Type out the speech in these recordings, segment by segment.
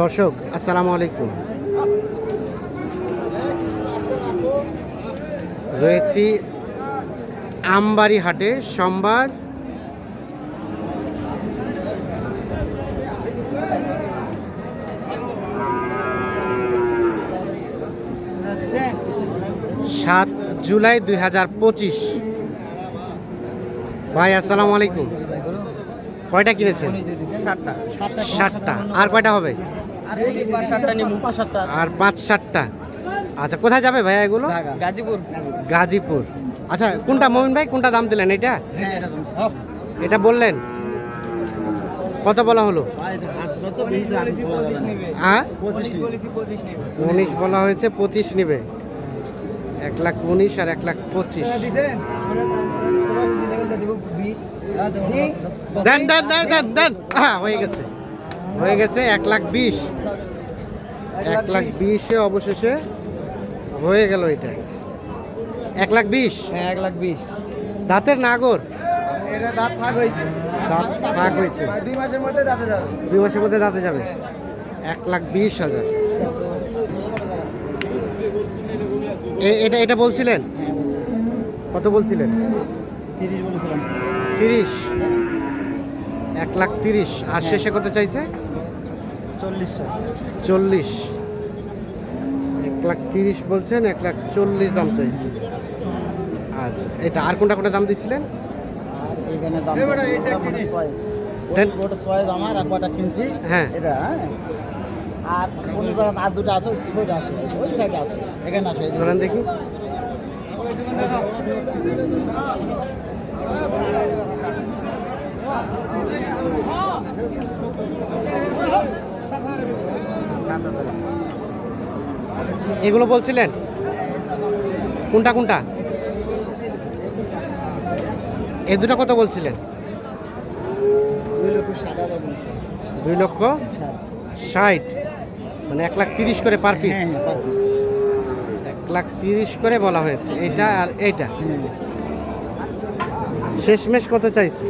দর্শক আসসালামু আলাইকুম। রয়েছি আমবাড়ি হাটে সোমবার। সাত জুলাই দুই হাজার পঁচিশ। ভাই আসসালামু আলাইকুম। কয়টা কিনেছেন? সাতটা। ষাটটা আর কয়টা হবে? আর সাতটা পাঁচ ষাটটা আচ্ছা কোথায় যাবে ভাইয়া এগুলো? গাজীপুর। গাজীপুর। আচ্ছা কোনটা মমিন ভাই কোনটা দাম দিলেন এটা? এটা বললেন। কত বলা হলো? হ্যাঁ? উনিশ বলা হয়েছে পঁচিশ নেবে। এক লাখ উনিশ আর এক লাখ পঁচিশ। দেন দেন দেন দেন দেন। হ্যাঁ হয়ে গেছে। হয়ে গেছে এক লাখ বিশ। এক লাখ বিশে অবশেষে হয়ে গেল এটা। এক লাখ বিশ? হ্যাঁ এক লাখ বিশ। দাঁতের নাগর? এটা দাঁত ফাঁক হয়েছে। দাঁত ফাঁক হয়েছে। দুই মাসের মধ্যে দাঁতে যাবে। দুই মাসের মধ্যে দাঁতে যাবে। এক লাখ বিশ হাজার। এটা এটা বলছিলেন? কত বলছিলেন? তিরিশ বলেছিলাম। তিরিশ। এক লাখ তিরিশ। আর শেষে কত চাইছে? চল্লিশ এক লাখ তিরিশ বলছেন এক লাখ চল্লিশ দাম চাইছে। আচ্ছা এটা আর কোনটা কোনটা দাম দিচ্ছিলেন কিনছি। হ্যাঁ। এটা হ্যাঁ। আর আর দুটো আছে ছয়টা আছে। ওই সাইডে আছে এখানে আছে। দেখি। এগুলো বলছিলেন? কোনটা কোনটা? এ দুটো কত বলছিলেন? দুই লক্ষ ষাট মানে এক লাখ তিরিশ করে পার পিস? হ্যাঁ হ্যাঁ পার piece। এক লাখ তিরিশ করে বলা হয়েছে। এটা আর এইটা। শেষমেশ কত চাইছে?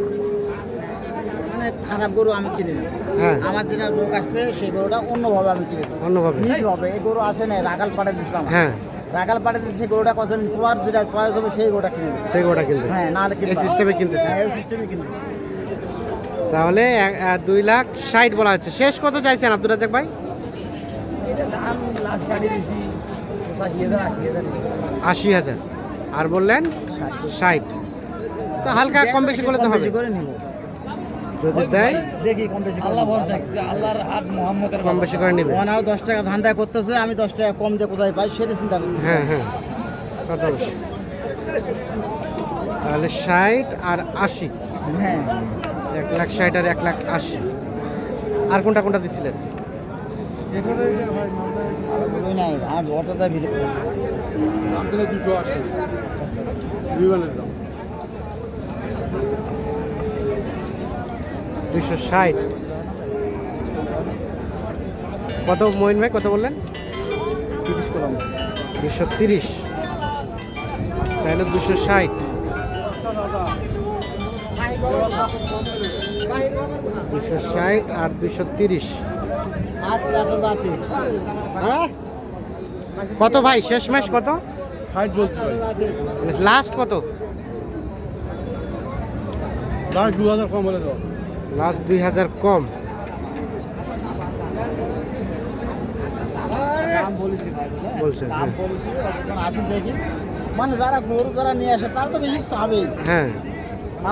খারাপ গরু আমি কিনি না। হ্যাঁ। আমার যেটা লোক আসবে সেই গরুটা অন্যভাবে আমি কিনে দেবো। অন্যভাবে। নিজভাবে। এই গরু আসে না রাগাল পাড়ে দিচ্ছে আমার। হ্যাঁ। রাগাল পাড়ে দিচ্ছে সেই গরুটা কত তোমার যেটা চয়েস হবে সেই গরুটা কিনে দেবো সেই গোটা কিনবে। হ্যাঁ নাহলে কিনবো। সিস্টেমে কিনতেছে। হ্যাঁ এই সিস্টেমে কিনবো তাহলে দুই লাখ ষাট বলা হচ্ছে। শেষ কত চাইছেন আব্দুল রাজাক ভাই? এটা দাম লাস্ট গাড়ি দিছি পঁচাশি হাজার আশি হাজার। আর বললেন ষাট। তো হালকা কম বেশি করলে তো হবে। করে নিব। যদি দেয় দেখি কম বেশি আল্লাহ ভরসা আল্লাহর হাত মোহাম্মদের কম বেশি করে নেবে। ওনাও দশ টাকা ধান্দা করতেছে আমি দশ টাকা কম দিয়ে কোথায় পাই সেটা চিন্তা করছি হ্যাঁ হ্যাঁ। তাহলে ষাট আর আশি। হ্যাঁ। এক লাখ ষাট আর এক লাখ আশি। আর কোনটা কোনটা দিচ্ছিলেন আর দুশো আশি। দুইশো ষাট। কত মইন ভাই কত বললেন? তিরিশ করলাম দুশো তিরিশ। চাইলে দুশো ষাট। দুশো ষাট আর দুশো তিরিশ। হ্যাঁ? কত ভাই? শেষ মাস কত? লাস্ট কত? লাস্ট দু হাজার কম হলে দাও লাস্ট দুই হাজার কম। বলেছি হ্যাঁ। মানে যারা গরু যারা নিয়ে আসে তারা তো বেশি চাবেই হ্যাঁ।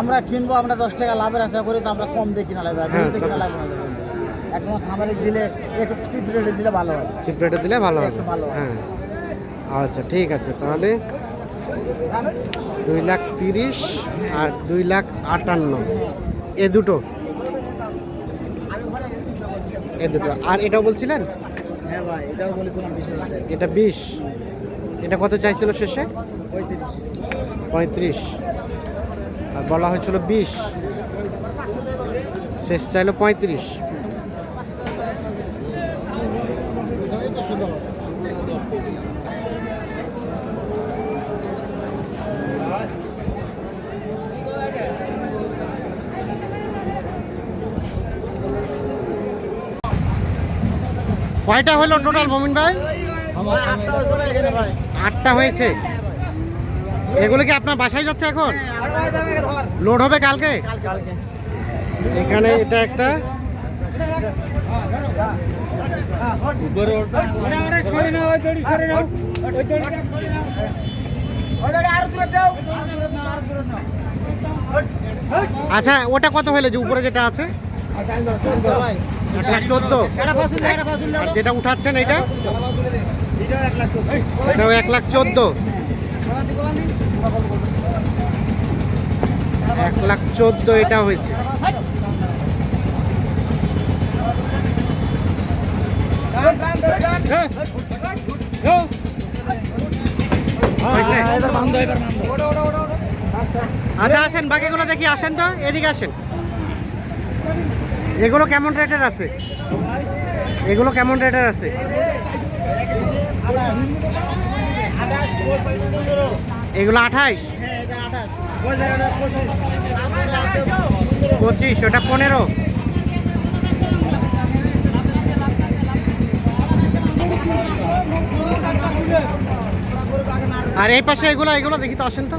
আমরা কিনবো আমরা দশ টাকা লাভের আশা করি তো আমরা কম দিয়ে কিনা লাগবে। হ্যাঁ, কিনা এখন খামারে দিলে একটু চিপ রেটে দিলে ভালো হয়। চিপ রেটে দিলে ভালো হবে। ভালো হয়। হ্যাঁ। আচ্ছা ঠিক আছে তাহলে দুই লাখ তিরিশ আর দুই লাখ আটান্ন। এ দুটো। এ দুটো। আর এটাও বলছিলেন? হ্যাঁ ভাই এটাও বলেছিলাম। এটা বিশ। এটা কত চাইছিল শেষে? পঁয়ত্রিশ। আর বলা হয়েছিল বিশ। শেষ চাইলো পঁয়ত্রিশ। কয়টা হলো টোটাল মমিন ভাই? আটটা হয়েছে। এগুলো কি আপনার বাসায় যাচ্ছে এখন? লোড হবে কালকে? এখানে এটা একটা। আচ্ছা ওটা কত হলো যে উপরে যেটা আছে? এক লাখ চোদ্দ যেটা উঠাচ্ছেন এটা এটাও এক লাখ চোদ্দ। এক লাখ চোদ্দ এটা হয়েছে। হয়েছে? আচ্ছা আসেন বাকিগুলো দেখি আসেন তো এদিকে আসেন। এগুলো কেমন রেটের আছে? এগুলো কেমন রেটের আছে? এগুলো আঠাইশ? পঁচিশ, ওটা পনেরো। আর এই পাশে এগুলো এগুলো দেখি তো আসেন তো।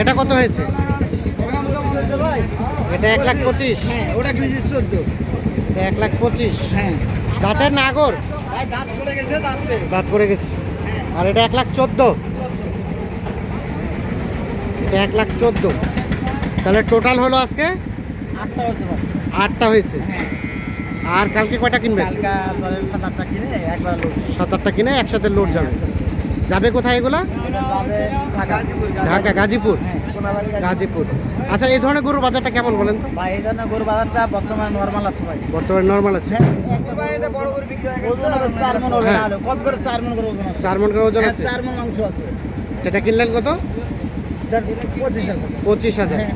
এটা কত হয়েছে? এটা এক লাখ পঁচিশ। ওটা কি চোদ্দ। এটা এক লাখ পঁচিশ। হ্যাঁ। দাঁতের নাগর দাঁত পড়ে গেছে দাঁত পড়ে। গেছে। আর এটা এক লাখ চোদ্দ। এটা এক লাখ চোদ্দ। তাহলে টোটাল হলো আজকে? আটটা হয়েছে আটটা হয়েছে। হ্যাঁ। আর কালকে কয়টা ধরেন সাত আটটা কিনে একবার সাত আটটা কিনে একসাথে লোড যাবে। যাবে কোথায় এগুলা? ঢাকা। ঢাকা গাজীপুর। হ্যাঁ গাজীপুর। আচ্ছা এই ধরনের গরুর বাজারটা কেমন বলেন তো? ভাই এই ধরনের গরুর বাজারটা বর্তমানে নর্মাল আছে ভাই। বর্তমানে নর্মাল আছে? চার মন হ্যাঁ। না হলে কম করে চার করে ওজন আছে। চার মন করে ওজন হ্যাঁ, আছে? চার মন মাংস আছে। সেটা কিনলেন কত? পঁচিশ হাজার। পঁচিশ হাজার। হ্যাঁ।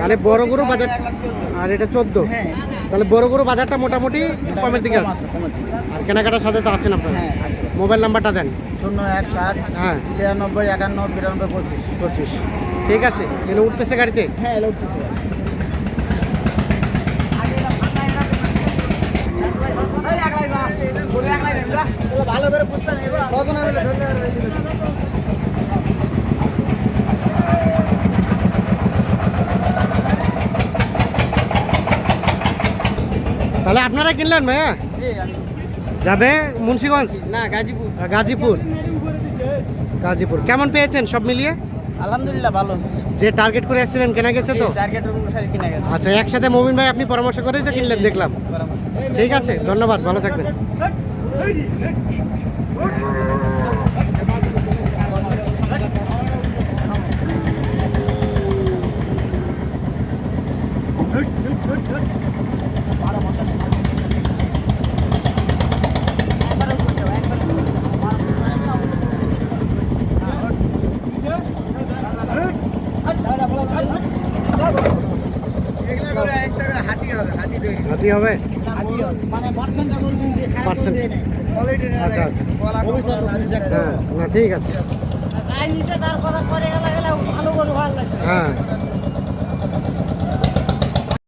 তাহলে বড় গরু বাজার। আর এটা চোদ্দ? হ্যাঁ। তাহলে বড় গরু বাজারটা মোটামুটি কমের দিকে আছে। আর কেনাকাটার সাথে তো আছেন আপনারা? হ্যাঁ মোবাইল নাম্বারটা দেন। শূন্য এক সাত হ্যাঁ। ছিয়ানব্বই একান্ন বিরানব্বই পঁচিশ। পঁচিশ। ঠিক আছে এগুলো উঠতেছে গাড়িতে? হ্যাঁ এলো উঠতেছে। ভালো করে বুঝতে নেই তাহলে আপনারা কিনলেন ভাইয়া? যাবে মুন্সিগঞ্জ? না গাজীপুর। গাজীপুর। গাজীপুর। কেমন পেয়েছেন সব মিলিয়ে? আলহামদুলিল্লাহ ভালো। যে টার্গেট করে এসেছিলেন কেনা গেছে তো? টার্গেট অনুসারে কিনা গেছে। আচ্ছা একসাথে মমিন ভাই আপনি পরামর্শ করেই তো কিনলেন দেখলাম। ঠিক আছে ধন্যবাদ ভালো থাকবেন। হবে মানে পার্সেন্টটা বলবেন হবে কোয়ালিটি আচ্ছা, আচ্ছা। হ্যাঁ ঠিক আছে। হ্যাঁ।